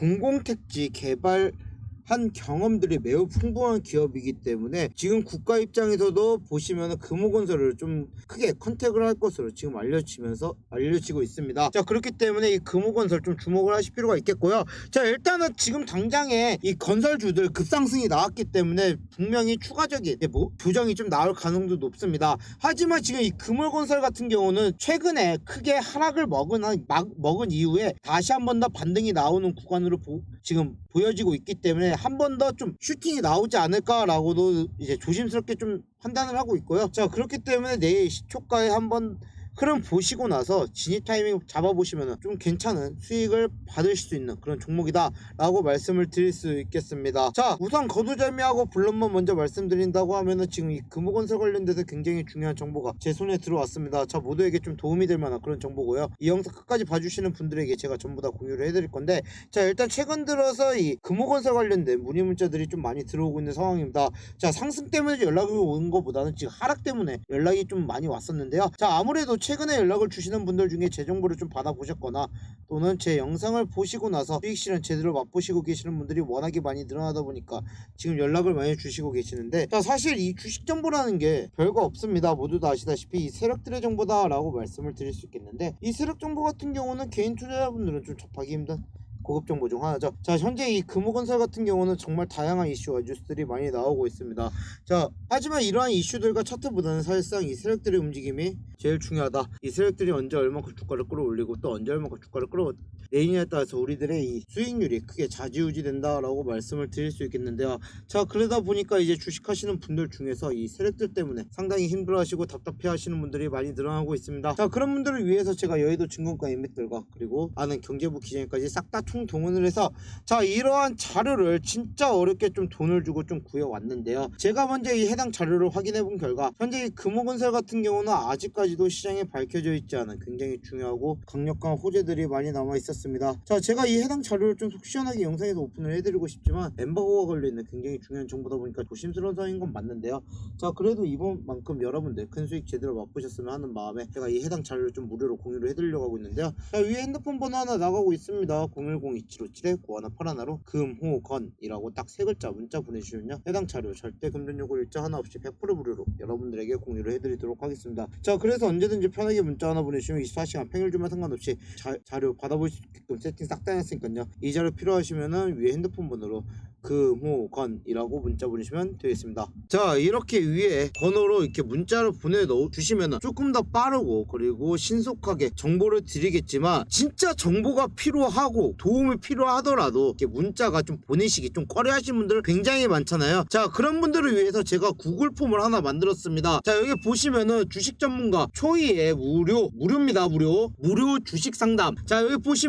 공공택지 개발 한 경험들이 매우 풍부한 기업이기 때문에 지금 국가 입장에서도 보시면 금호건설을 좀 크게 컨택을 할 것으로 지금 알려지면서 알려지고 있습니다. 자 그렇기 때문에 이 금호건설 좀 주목을 하실 필요가 있겠고요. 자 일단은 지금 당장에 이 건설주들 급상승이 나왔기 때문에 분명히 추가적인 예, 뭐 조정이 좀 나올 가능성도 높습니다. 하지만 지금 이 금호건설 같은 경우는 최근에 크게 하락을 먹은 한- 막, 먹은 이후에 다시 한 번 더 반등이 나오는 구간으로 보- 지금 보여지고 있기 때문에 한 번 더 좀 슈팅이 나오지 않을까라고도 이제 조심스럽게 좀 판단을 하고 있고요. 자 그렇기 때문에 내일 시초가에 한번 흐름 보시고 나서 진입 타이밍 잡아보시면 좀 괜찮은 수익을 받으실 수 있는 그런 종목이다 라고 말씀을 드릴 수 있겠습니다. 자 우선 거두절미하고 블럼만 먼저 말씀드린다고 하면은 지금 이 금호건설 관련돼서 굉장히 중요한 정보가 제 손에 들어왔습니다. 자 모두에게 좀 도움이 될 만한 그런 정보고요. 이 영상 끝까지 봐주시는 분들에게 제가 전부 다 공유를 해드릴 건데 자 일단 최근 들어서 이 금호건설 관련된 문의 문자들이 좀 많이 들어오고 있는 상황입니다. 자 상승 때문에 연락이 온 것보다는 지금 하락 때문에 연락이 좀 많이 왔었는데요. 자 아무래도 최 근에 연락을 주시는 분들 중에 제 정보를 좀 받아보셨거나 또는 제 영상을 보시고 나서 수익 실현 제대로 맛보시고 계시는 분들이 워낙에 많이 늘어나다 보니까 지금 연락을 많이 주시고 계시는데 자 사실 이 주식 정보라는 게 별거 없습니다. 모두 다 아시다시피 이 세력들의 정보다 라고 말씀을 드릴 수 있겠는데 이 세력 정보 같은 경우는 개인 투자자분들은 좀 접하기 힘든 고급 정보 중 하나죠. 자, 현재 이 금호건설 같은 경우는 정말 다양한 이슈와 뉴스들이 많이 나오고 있습니다. 자, 하지만 이러한 이슈들과 차트보다는 사실상 이 세력들의 움직임이 제일 중요하다. 이 세력들이 언제 얼마큼 주가를 끌어올리고 또 언제 얼마큼 주가를 끌어 내리냐에 따라서 우리들의 이 수익률이 크게 좌지우지 된다라고 말씀을 드릴 수 있겠는데요. 자, 그러다 보니까 이제 주식하시는 분들 중에서 이 세력들 때문에 상당히 힘들어하시고 답답해하시는 분들이 많이 늘어나고 있습니다. 자, 그런 분들을 위해서 제가 여의도 증권가 인맥들과 그리고 아는 경제부 기자님까지 싹 다 총동원을 해서 자 이러한 자료를 진짜 어렵게 좀 돈을 주고 좀 구해왔는데요. 제가 먼저 이 해당 자료를 확인해 본 결과 현재 이 금호건설 같은 경우는 아직까지도 시장에 밝혀져 있지 않은 굉장히 중요하고 강력한 호재들이 많이 남아 있었습니다. 자 제가 이 해당 자료를 좀 속 시원하게 영상에서 오픈을 해드리고 싶지만 엠버거가 걸려있는 굉장히 중요한 정보다 보니까 조심스러운 상황인 건 맞는데요. 자 그래도 이번만큼 여러분들 큰 수익 제대로 맛보셨으면 하는 마음에 제가 이 해당 자료를 좀 무료로 공유를 해드리려고 하고 있는데요. 자 위에 핸드폰 번호 하나 나가고 있습니다. 010-2757-9181로 금호건이라고 딱 세 글자 문자 보내주시면요. 해당 자료 절대 금전 요구 일자 하나 없이 100% 무료로 여러분들에게 공유를 해드리도록 하겠습니다. 자 그래서 언제든지 편하게 문자 하나 보내주시면 24시간 평일 주말 상관없이 자, 자료 받아볼 수 있게끔 세팅 싹다 해놨으니까요. 이 자료 필요하시면은 위에 핸드폰 번호로 금호건이라고 문자 보내시면 되겠습니다. 자 이렇게 위에 번호로 이렇게 문자를 보내 넣어 주시면 조금 더 빠르고 그리고 신속하게 정보를 드리겠지만 진짜 정보가 필요하고 도움이 필요하더라도 이렇게 문자가 좀 보내시기 좀 꺼려 하시는 분들 굉장히 많잖아요. 자 그런 분들을 위해서 제가 구글 폼을 하나 만들었습니다. 자 여기 보시면은 주식 전문가 초이의 무료 무료입니다 무료 무료 주식 상담. 자 여기 보시